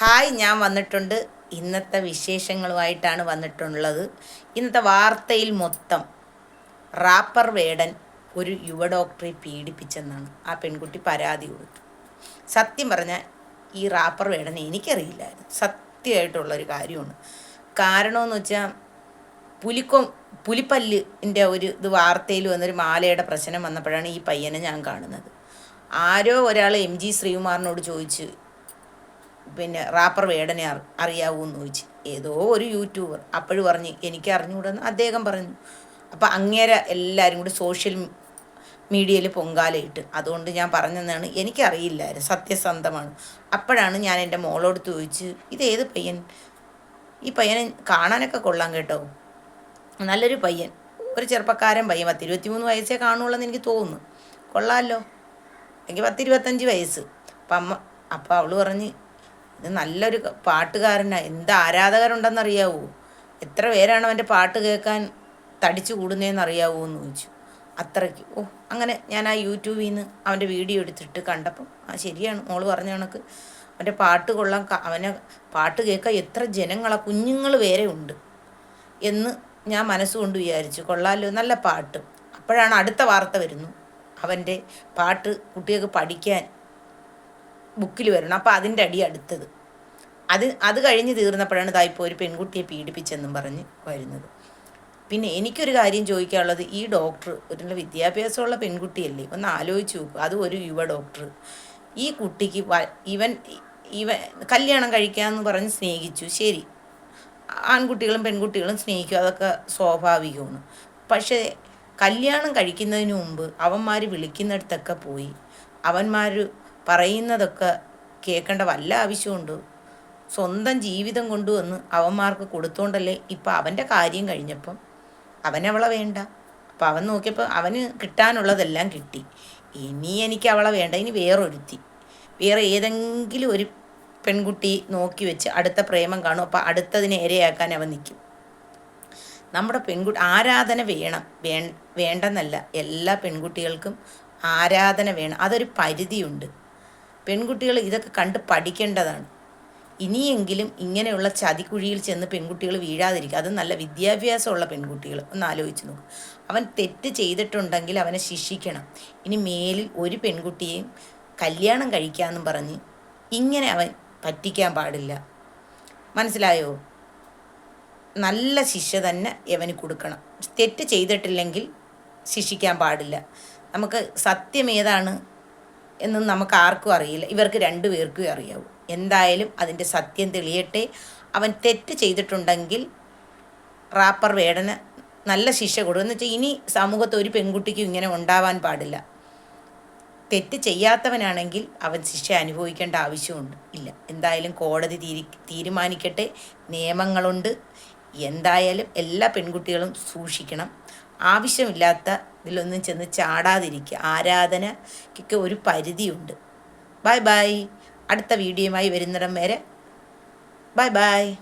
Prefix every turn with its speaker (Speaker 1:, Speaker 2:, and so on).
Speaker 1: Hi ഞാൻ വന്നിട്ടുണ്ട്. ഇന്നത്തെ വിശേഷങ്ങളുമായിട്ടാണ് വന്നിട്ടുള്ളത്. ഇന്നത്തെ വാർത്തയിൽ മൊത്തം റാപ്പർ വേടൻ ഒരു യുവ ഡോക്ടറെ പീഡിപ്പിച്ചെന്നാണ് ആ പെൺകുട്ടി പരാതി കൊടുത്തു. സത്യം പറഞ്ഞാൽ ഈ റാപ്പർ വേടനെ എനിക്കറിയില്ലായിരുന്നു. സത്യമായിട്ടുള്ളൊരു കാര്യമാണ്. കാരണമെന്ന് വെച്ചാൽ പുലിക്കൊ പുലിപ്പല്ലിന്റെ ഒരു ഇത് വാർത്തയിൽ വന്നൊരു മാലയുടെ പ്രശ്നം വന്നപ്പോഴാണ് ഈ പയ്യനെ ഞാൻ കാണുന്നത്. ആരോ ഒരാൾ എം ജി ശ്രീകുമാറിനോട് ചോദിച്ച് പിന്നെ റാപ്പർ വേടനെ അറി അറിയാവൂ എന്ന് ചോദിച്ചു. ഏതോ ഒരു യൂട്യൂബർ. അപ്പോഴും പറഞ്ഞ് എനിക്ക് അറിഞ്ഞുകൂടെന്ന് അദ്ദേഹം പറഞ്ഞു. അപ്പം അങ്ങേരെ എല്ലാവരും കൂടി സോഷ്യൽ മീഡിയയിൽ പൊങ്കാലയിട്ട്. അതുകൊണ്ട് ഞാൻ പറഞ്ഞതാണ് എനിക്കറിയില്ലായിരുന്നു. സത്യസന്ധമാണ്. അപ്പോഴാണ് ഞാൻ എന്റെ മോളോട് ചോദിച്ച് ഇത് ഏത് പയ്യൻ? ഈ പയ്യനെ കാണാനൊക്കെ കൊള്ളാം കേട്ടോ. നല്ലൊരു പയ്യൻ. ഒരു ചെറുപ്പക്കാരൻ പയ്യൻ. പത്തിരുപത്തിമൂന്ന് വയസ്സേ കാണുള്ളൂ എന്ന് എനിക്ക് തോന്നുന്നു. കൊള്ളാമല്ലോ എനിക്ക് പത്തിരുപത്തഞ്ച് വയസ്സ്. അപ്പം അമ്മ അപ്പം അവൾ പറഞ്ഞ് ഇത് നല്ലൊരു പാട്ടുകാരനാണ് എന്ത് ആരാധകരുണ്ടെന്നറിയാവോ? എത്ര പേരാണ് അവന്റെ പാട്ട് കേൾക്കാൻ തടിച്ചു കൂടുന്നതെന്ന് അറിയാവൂ എന്ന് ചോദിച്ചു. അത്രയ്ക്ക്. ഓ അങ്ങനെ ഞാൻ ആ യൂട്യൂബിൽ നിന്ന് അവന്റെ വീഡിയോ എടുത്തിട്ട് കണ്ടപ്പം ആ ശരിയാണ് മോൾ പറഞ്ഞ കണക്ക്. അവന്റെ പാട്ട് കൊള്ളാൻ അവനെ പാട്ട് കേൾക്കാൻ എത്ര ജനങ്ങളാ കുഞ്ഞുങ്ങൾ വേറെ ഉണ്ട് എന്ന് ഞാൻ മനസ്സുകൊണ്ട് വിചാരിച്ചു. കൊള്ളാലോ നല്ല പാട്ട്. അപ്പോഴാണ് അടുത്ത വാർത്ത വരുന്നു. അവന്റെ പാട്ട് കുട്ടികൾക്ക് പഠിക്കാൻ ബുക്കിൽ വരണം. അപ്പോൾ അതിന്റെ അടി അടുത്തത്. അത് അത് കഴിഞ്ഞ് തീർന്നപ്പോഴാണ് ഇതായിപ്പോൾ ഒരു പെൺകുട്ടിയെ പീഡിപ്പിച്ചെന്നും പറഞ്ഞ് വരുന്നത്. പിന്നെ എനിക്കൊരു കാര്യം ചോദിക്കാനുള്ളത് ഈ ഡോക്ടർ ഒരു വിദ്യാഭ്യാസമുള്ള പെൺകുട്ടിയല്ലേ? ഒന്ന് ആലോചിച്ച് നോക്കുക അതും ഒരു യുവ ഡോക്ടർ. ഈ കുട്ടിക്ക് ഇവൻ ഇവൻ കല്യാണം കഴിക്കാമെന്ന് പറഞ്ഞ് സ്നേഹിച്ചു. ശരി. ആൺകുട്ടികളും പെൺകുട്ടികളും സ്നേഹിക്കും. അതൊക്കെ സ്വാഭാവികമാണ്. പക്ഷേ കല്യാണം കഴിക്കുന്നതിന് മുമ്പ് അവന്മാർ വിളിക്കുന്നിടത്തൊക്കെ പോയി. അവന്മാർ പറയുന്നതൊക്കെ കേൾക്കേണ്ട വല്ല ആവശ്യമുണ്ട്? സ്വന്തം ജീവിതം കൊണ്ടുവന്ന് അവന്മാർക്ക് കൊടുത്തോണ്ടല്ലേ ഇപ്പം അവന്റെ കാര്യം കഴിഞ്ഞപ്പം? അവനവളെ വേണ്ട. അപ്പം അവൻ നോക്കിയപ്പോൾ അവന് കിട്ടാനുള്ളതെല്ലാം കിട്ടി. ഇനി എനിക്ക് അവളെ വേണ്ട. ഇനി വേറൊരുത്തി. വേറെ ഏതെങ്കിലും ഒരു പെൺകുട്ടി നോക്കി വെച്ച് അടുത്ത പ്രേമം കാണും. അപ്പം അടുത്തതിനെ ഇരയാക്കാൻ അവൻ നിൽക്കും നമ്മുടെ പെൺകുട്ടി ആരാധന വേണം. വേ വേണ്ടെന്നല്ല. എല്ലാ പെൺകുട്ടികൾക്കും ആരാധന വേണം. അതൊരു പരിധിയുണ്ട്. പെൺകുട്ടികൾ ഇതൊക്കെ കണ്ട് പഠിക്കേണ്ടതാണ്. ഇനിയെങ്കിലും ഇങ്ങനെയുള്ള ചതിക്കുഴിയിൽ ചെന്ന് പെൺകുട്ടികൾ വീഴാതിരിക്കുക. അത് നല്ല വിദ്യാഭ്യാസമുള്ള പെൺകുട്ടികൾ. ഒന്ന് ആലോചിച്ച് നോക്കും. അവൻ തെറ്റ് ചെയ്തിട്ടുണ്ടെങ്കിൽ അവനെ ശിക്ഷിക്കണം. ഇനി മേലിൽ ഒരു പെൺകുട്ടിയെയും കല്യാണം കഴിക്കാമെന്നും പറഞ്ഞ് ഇങ്ങനെ അവൻ പറ്റിക്കാൻ പാടില്ല. മനസ്സിലായോ? നല്ല ശിക്ഷ തന്നെ യവന് കൊടുക്കണം. തെറ്റ് ചെയ്തിട്ടില്ലെങ്കിൽ ശിക്ഷിക്കാൻ പാടില്ല. നമുക്ക് സത്യം ഏതാണ്? എന്നും നമുക്ക് ആർക്കും അറിയില്ല. ഇവർക്ക് രണ്ടുപേർക്കും അറിയാവൂ. എന്തായാലും അതിന്റെ സത്യം തെളിയട്ടെ. അവൻ തെറ്റ് ചെയ്തിട്ടുണ്ടെങ്കിൽ റാപ്പർ വേടന് നല്ല ശിക്ഷ കൊടുക്കും. എന്ന് വെച്ചാൽ ഇനി സമൂഹത്ത് ഒരു പെൺകുട്ടിക്കും ഇങ്ങനെ ഉണ്ടാവാൻ പാടില്ല. തെറ്റ് ചെയ്യാത്തവനാണെങ്കിൽ അവൻ ശിക്ഷ അനുഭവിക്കേണ്ട ആവശ്യമുണ്ട്. ഇല്ല. എന്തായാലും കോടതി തീരി തീരുമാനിക്കട്ടെ. നിയമങ്ങളുണ്ട്. എന്തായാലും എല്ലാ പെൺകുട്ടികളും സൂക്ഷിക്കണം. ആവശ്യമില്ലാത്ത ഇതിലൊന്നും ചെന്ന് ചാടാതിരിക്കുക. ആരാധനയ്ക്ക് ഒരു പരിധിയുണ്ട്. ബൈ ബൈ അടുത്ത വീഡിയോയുമായി വരുന്നിടം വരെ. Bye bye